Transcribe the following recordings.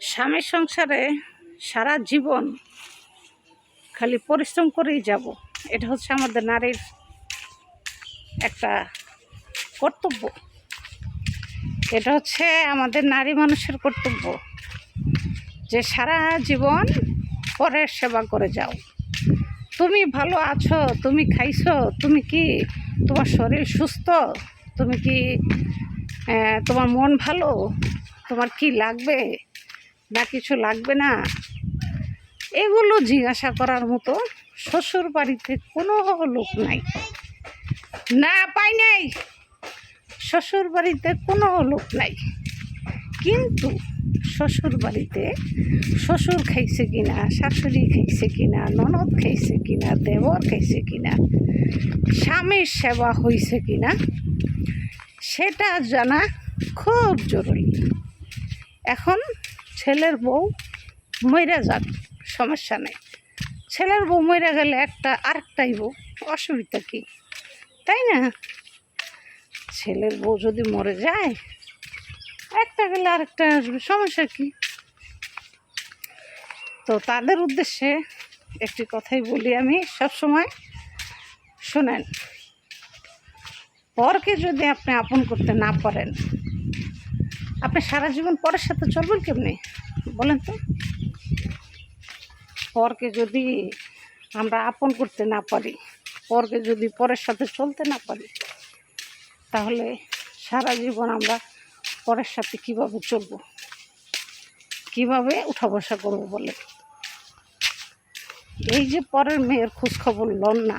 স্বামীর সংসারে সারা জীবন খালি পরিশ্রম করেই যাব। এটা হচ্ছে আমাদের নারীর একটা কর্তব্য। এটা হচ্ছে আমাদের নারী মানুষের কর্তব্য যে সারা জীবন পরের সেবা করে যাও। তুমি ভালো আছো, তুমি খাইছো, তুমি কি তোমার শরীর সুস্থ, তুমি কি তোমার মন ভালো, তোমার কি লাগবে? না কিছু লাগবে না। এগুলো জিজ্ঞাসা করার মতো শ্বশুর বাড়িতে কোনো লোক নাই। না পাই নাই। শ্বশুর বাড়িতে কোনো লোক নাই। কিন্তু শ্বশুর বাড়িতে শ্বশুর খাইছে কিনা, শাশুড়ি খাইছে কিনা, ননদ খাইছে কিনা, দেবর খাইছে কিনা, স্বামীর সেবা হয়েছে কিনা, সেটা জানা খুব জরুরি। এখন ছেলের বউ মইরা যাক, সমস্যা নেই। ছেলের বউ মইরা গেলে একটা আরেকটাই বউ, অসুবিধা কি? তাই না? ছেলের বউ যদি মরে যায়, একটা গেলে আরেকটা আসবে, সমস্যা কি? তো তাদের উদ্দেশ্যে একটি কথাই বলি আমি সব সময় শোনেন, পরকে যদি আপনি আপন করতে না পারেন আপনি সারা জীবন পরের সাথে চলবেন কেমনি? বলেন তো। পরকে যদি আমরা আপন করতে না পারি, পরকে যদি পরের সাথে চলতে না পারি, তাহলে সারা জীবন আমরা পরের সাথে কীভাবে চলব? কীভাবে উঠা বসা করব বলে এই যে পরের মেয়ের খোঁজখবর লন না,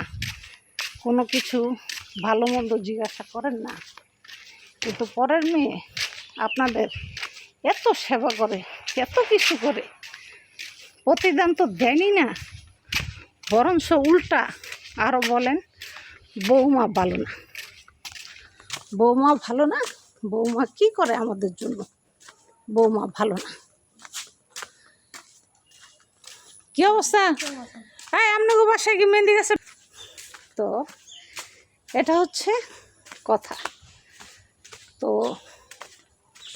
কোনো কিছু ভালো মন্দ জিজ্ঞাসা করেন না। কিন্তু পরের মেয়ে আপনাদের এত সেবা করে, এত কিছু করে। প্রতিদান তো দেনই না, বরঞ্চ উল্টা আরও বলেন, বৌমা ভালো না। বৌমা ভালো না? বৌমা কি করে আমাদের জন্য? বৌমা ভালো না। কি অবস্থা? হ্যাঁ আপনাকে বাসায় কি মেহেন্দি গেছে? তো, এটা হচ্ছে কথা। তো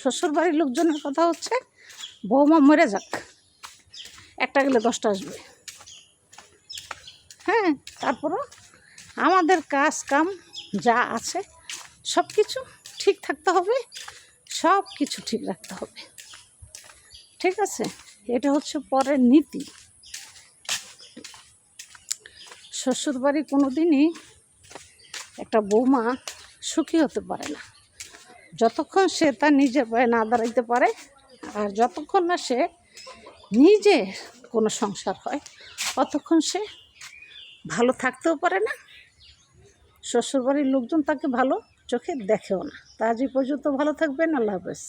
শ্বশুর বাড়ির লোকজনের কথা হচ্ছে, বৌমা মরে যাক। একটা গেলে দশটা আসবে। হ্যাঁ তারপরও আমাদের কাজ কাম যা আছে সব কিছু ঠিক থাকতে হবে সব কিছু ঠিক রাখতে হবে। ঠিক আছে? এটা হচ্ছে পরের নীতি। শ্বশুরবাড়ি কোনো দিনই একটা বৌমা সুখী হতে পারে না। যতক্ষণ সে তার নিজের পায়ে না দাঁড়াইতে পারে, আর যতক্ষণ না সে নিজে কোনো সংসার হয়, ততক্ষণ সে ভালো থাকতেও পারে না। শ্বশুরবাড়ির লোকজন তাকে ভালো চোখে দেখেও না। তা আজ পর্যন্ত ভালো থাকবেন, আল্লাহ হাফেজ।